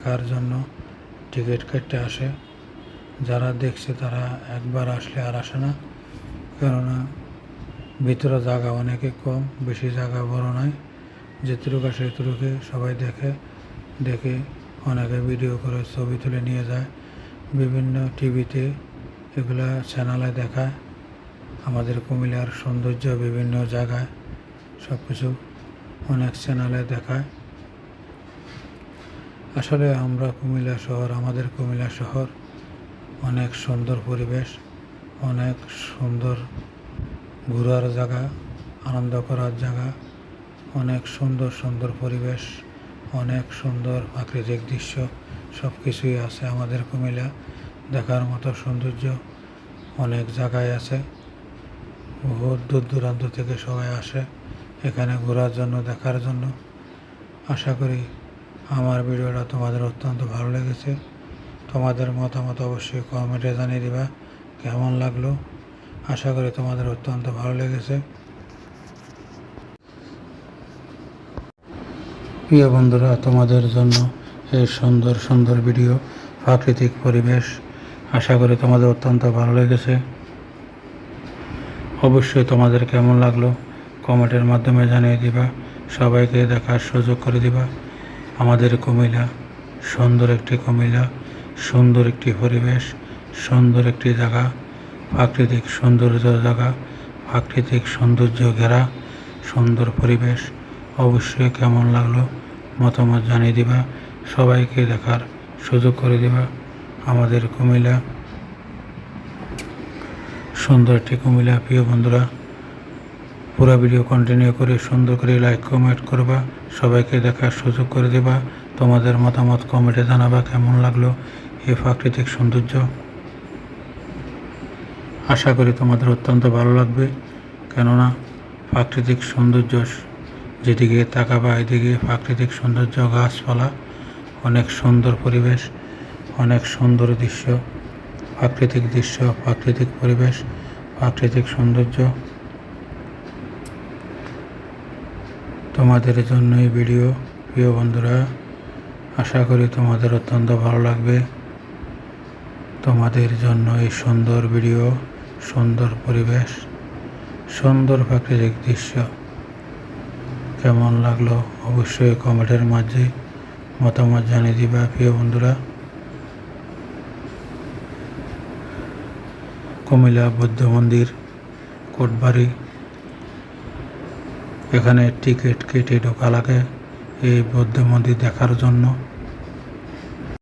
দেখার জন্য টিকিট কেটে আসে? যারা দেখছে তারা একবার আসলে আর আসে না। কেননা ভিতরে জায়গা অনেকে কম, বেশি জায়গা বড় নয়। যেটুকু আসে এতটুকু সবাই দেখে দেখে অনেকে ভিডিও করে ছবি তুলে নিয়ে যায়। বিভিন্ন টিভিতে এগুলা চ্যানেলে দেখায়। আমাদের কুমিল্লার সৌন্দর্য বিভিন্ন জায়গায় সব কিছু অনেক চ্যানেলে দেখায়। আসলে আমরা কুমিল্লা শহর, আমাদের কুমিল্লা শহর অনেক সুন্দর পরিবেশ, অনেক সুন্দর ঘোরার জায়গা, আনন্দ করার জায়গা, অনেক সুন্দর সুন্দর পরিবেশ, অনেক সুন্দর প্রাকৃতিক দৃশ্য সব কিছুই আছে আমাদের কুমিল্লা। দেখার মতো সৌন্দর্য অনেক জায়গায় আছে। বহু দূর দূরান্ত থেকে সবাই আসে এখানে ঘোরার জন্য, দেখার জন্য। আশা করি আমার ভিডিওটা তোমাদের অত্যন্ত ভালো লেগেছে। তোমাদের মতামত অবশ্যই কমেন্টে জানিয়ে দিবা, কেমন লাগল? আশা করি তোমাদের অত্যন্ত ভালো লেগেছে। প্রিয় বন্ধুরা, তোমাদের জন্য এই সুন্দর সুন্দর ভিডিও, প্রাকৃতিক পরিবেশ, আশা করি তোমাদের অত্যন্ত ভালো লেগেছে। অবশ্যই তোমাদের কেমন লাগল? কমেন্টের মাধ্যমে জানিয়ে দিবা, সবাইকে দেখার সুযোগ করে দিবা। আমাদের কুমিল্লা। সুন্দর একটি কুমিল্লা, সুন্দর একটি পরিবেশ, সুন্দর একটি জায়গা, প্রাকৃতিক সৌন্দর্য জায়গা, প্রাকৃতিক সৌন্দর্য ঘেরা, সুন্দর পরিবেশ। অবশ্যই কেমন লাগল মতামত জানিয়ে দিবা, সবাইকে দেখার সুযোগ করে দিবা। আমাদের কুমিল্লা, সুন্দর একটি কুমিল্লা, প্রিয় বন্ধুরা পুরো ভিডিও কন্টিনিউ করে সুন্দর করে লাইক কমেন্ট করবা, সবাইকে দেখার সুযোগ করে দেবা। তোমাদের মতামত কমেন্টে জানাবা কেমন লাগল এই প্রাকৃতিক সৌন্দর্য। আশা করি তোমাদের অত্যন্ত ভালো লাগবে। কেননা প্রাকৃতিক সৌন্দর্য যেদিকে তাকাবা, এদিকে প্রাকৃতিক সৌন্দর্য, গাছপালা, অনেক সুন্দর পরিবেশ, অনেক সুন্দর দৃশ্য, প্রাকৃতিক দৃশ্য, প্রাকৃতিক পরিবেশ, প্রাকৃতিক সৌন্দর্য। তোমাদের জন্য এই ভিডিও। প্রিয় বন্ধুরা, আশা করি তোমাদের অত্যন্ত ভালো লাগবে। তোমাদের জন্য এই সুন্দর ভিডিও, সুন্দর পরিবেশ, সুন্দর প্রাকৃতিক দৃশ্য। কেমন লাগল অবশ্যই কমেন্টের মাঝে মতামত জানিয়ে দিবা, প্রিয় বন্ধুরা। কুমিল্লা বৌদ্ধ মন্দির, কোটবাড়ি এখানে টিকিট কেটে ঢোকা লাগে এই বৌদ্ধ মন্দির দেখার জন্য।